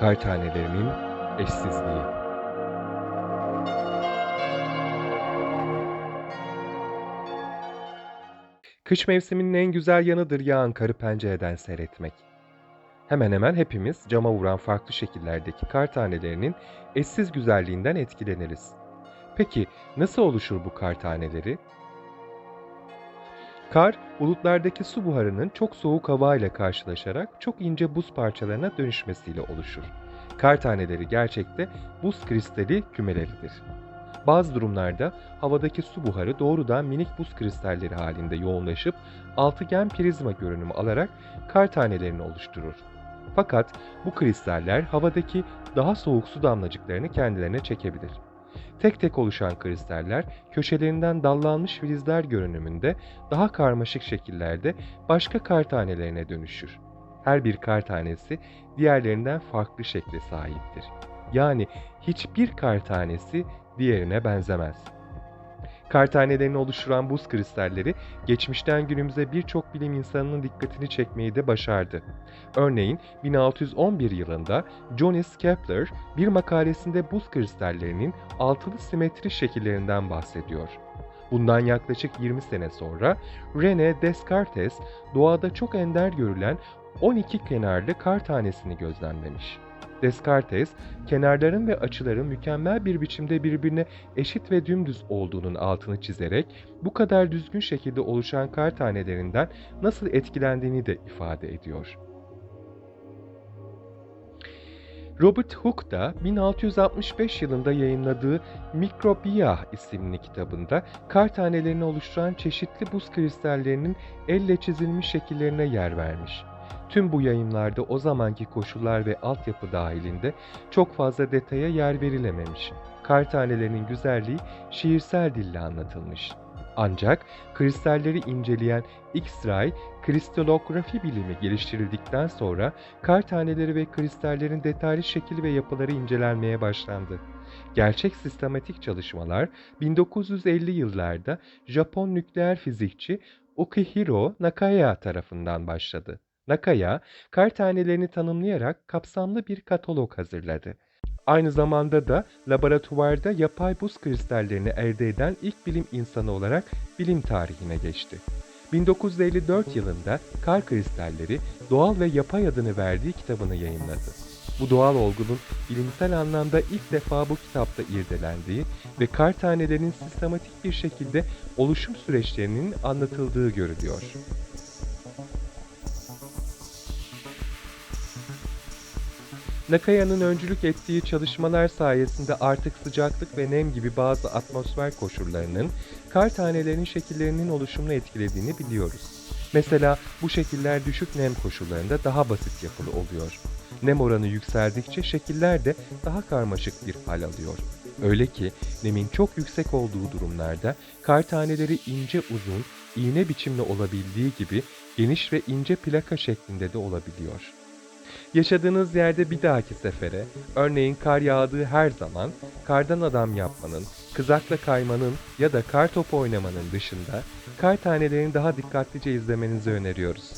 Kar tanelerinin eşsizliği. Kış mevsiminin en güzel yanıdır yağan karı pencereden seyretmek. Hemen hemen hepimiz cama vuran farklı şekillerdeki kar tanelerinin eşsiz güzelliğinden etkileniriz. Peki nasıl oluşur bu kar taneleri? Kar, bulutlardaki su buharının çok soğuk hava ile karşılaşarak çok ince buz parçalarına dönüşmesiyle oluşur. Kar taneleri gerçekte buz kristali kümeleridir. Bazı durumlarda havadaki su buharı doğrudan minik buz kristalleri halinde yoğunlaşıp altıgen prizma görünümü alarak kar tanelerini oluşturur. Fakat bu kristaller havadaki daha soğuk su damlacıklarını kendilerine çekebilir. Tek tek oluşan kristaller köşelerinden dallanmış filizler görünümünde daha karmaşık şekillerde başka kar tanelerine dönüşür. Her bir kar tanesi diğerlerinden farklı şekle sahiptir. Yani hiçbir kar tanesi diğerine benzemez. Kar tanelerini oluşturan buz kristalleri geçmişten günümüze birçok bilim insanının dikkatini çekmeyi de başardı. Örneğin 1611 yılında Johannes Kepler bir makalesinde buz kristallerinin altılı simetri şekillerinden bahsediyor. Bundan yaklaşık 20 sene sonra René Descartes doğada çok ender görülen 12 kenarlı kar tanesini gözlemlemiş. Descartes, kenarların ve açıların mükemmel bir biçimde birbirine eşit ve dümdüz olduğunun altını çizerek bu kadar düzgün şekilde oluşan kar tanelerinden nasıl etkilendiğini de ifade ediyor. Robert Hooke da 1665 yılında yayınladığı Microbia isimli kitabında kar tanelerini oluşturan çeşitli buz kristallerinin elle çizilmiş şekillerine yer vermiş. Tüm bu yayınlarda o zamanki koşullar ve altyapı dahilinde çok fazla detaya yer verilememiş. Kar tanelerinin güzelliği şiirsel dille anlatılmış. Ancak kristalleri inceleyen X-ray kristalografi bilimi geliştirildikten sonra kar taneleri ve kristallerin detaylı şekil ve yapıları incelenmeye başlandı. Gerçek sistematik çalışmalar 1950 yıllarda Japon nükleer fizikçi Okihiro Nakaya tarafından başladı. Nakaya, kar tanelerini tanımlayarak kapsamlı bir katalog hazırladı. Aynı zamanda da laboratuvarda yapay buz kristallerini elde eden ilk bilim insanı olarak bilim tarihine geçti. 1954 yılında Kar Kristalleri Doğal ve Yapay adını verdiği kitabını yayınladı. Bu doğal olgunun bilimsel anlamda ilk defa bu kitapta irdelendiği ve kar tanelerinin sistematik bir şekilde oluşum süreçlerinin anlatıldığı görülüyor. Nakaya'nın öncülük ettiği çalışmalar sayesinde artık sıcaklık ve nem gibi bazı atmosfer koşullarının kar tanelerinin şekillerinin oluşumunu etkilediğini biliyoruz. Mesela bu şekiller düşük nem koşullarında daha basit yapılı oluyor. Nem oranı yükseldikçe şekiller de daha karmaşık bir hal alıyor. Öyle ki nemin çok yüksek olduğu durumlarda kar taneleri ince uzun, iğne biçimli olabildiği gibi geniş ve ince plaka şeklinde de olabiliyor. Yaşadığınız yerde bir dahaki sefere, örneğin kar yağdığı her zaman, kardan adam yapmanın, kızakla kaymanın ya da kar topu oynamanın dışında kar tanelerini daha dikkatlice izlemenizi öneriyoruz.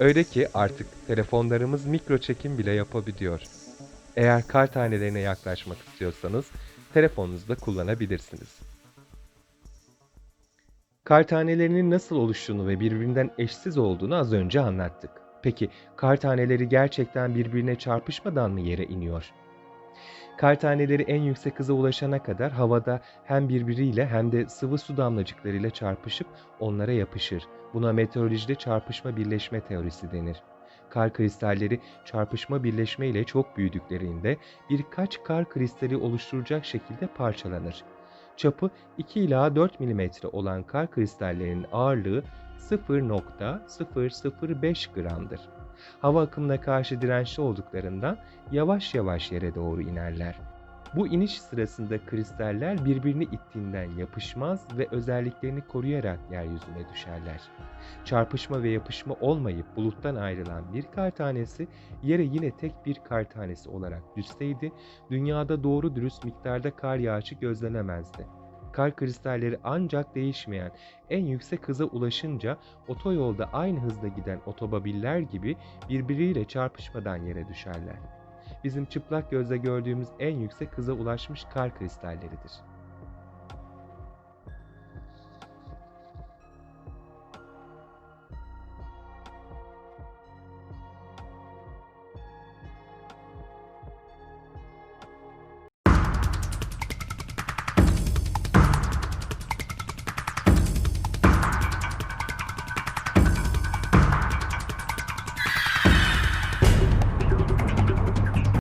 Öyle ki artık telefonlarımız mikro çekim bile yapabiliyor. Eğer kar tanelerine yaklaşmak istiyorsanız telefonunuzda kullanabilirsiniz. Kar tanelerinin nasıl oluştuğunu ve birbirinden eşsiz olduğunu az önce anlattık. Peki kar taneleri gerçekten birbirine çarpışmadan mı yere iniyor? Kar taneleri en yüksek hıza ulaşana kadar havada hem birbiriyle hem de sıvı su damlacıklarıyla çarpışıp onlara yapışır. Buna meteorolojide çarpışma birleşme teorisi denir. Kar kristalleri çarpışma birleşme ile çok büyüdüklerinde birkaç kar kristali oluşturacak şekilde parçalanır. Çapı 2 ila 4 mm olan kar kristallerinin ağırlığı 0.005 gramdır. Hava akımına karşı dirençli olduklarından yavaş yavaş yere doğru inerler. Bu iniş sırasında kristaller birbirini ittiğinden yapışmaz ve özelliklerini koruyarak yeryüzüne düşerler. Çarpışma ve yapışma olmayıp buluttan ayrılan bir kar tanesi yere yine tek bir kar tanesi olarak düşseydi dünyada doğru dürüst miktarda kar yağışı gözlenemezdi. Kar kristalleri ancak değişmeyen en yüksek hıza ulaşınca otoyolda aynı hızda giden otomobiller gibi birbiriyle çarpışmadan yere düşerler. Bizim çıplak gözle gördüğümüz en yüksek hıza ulaşmış kar kristalleridir.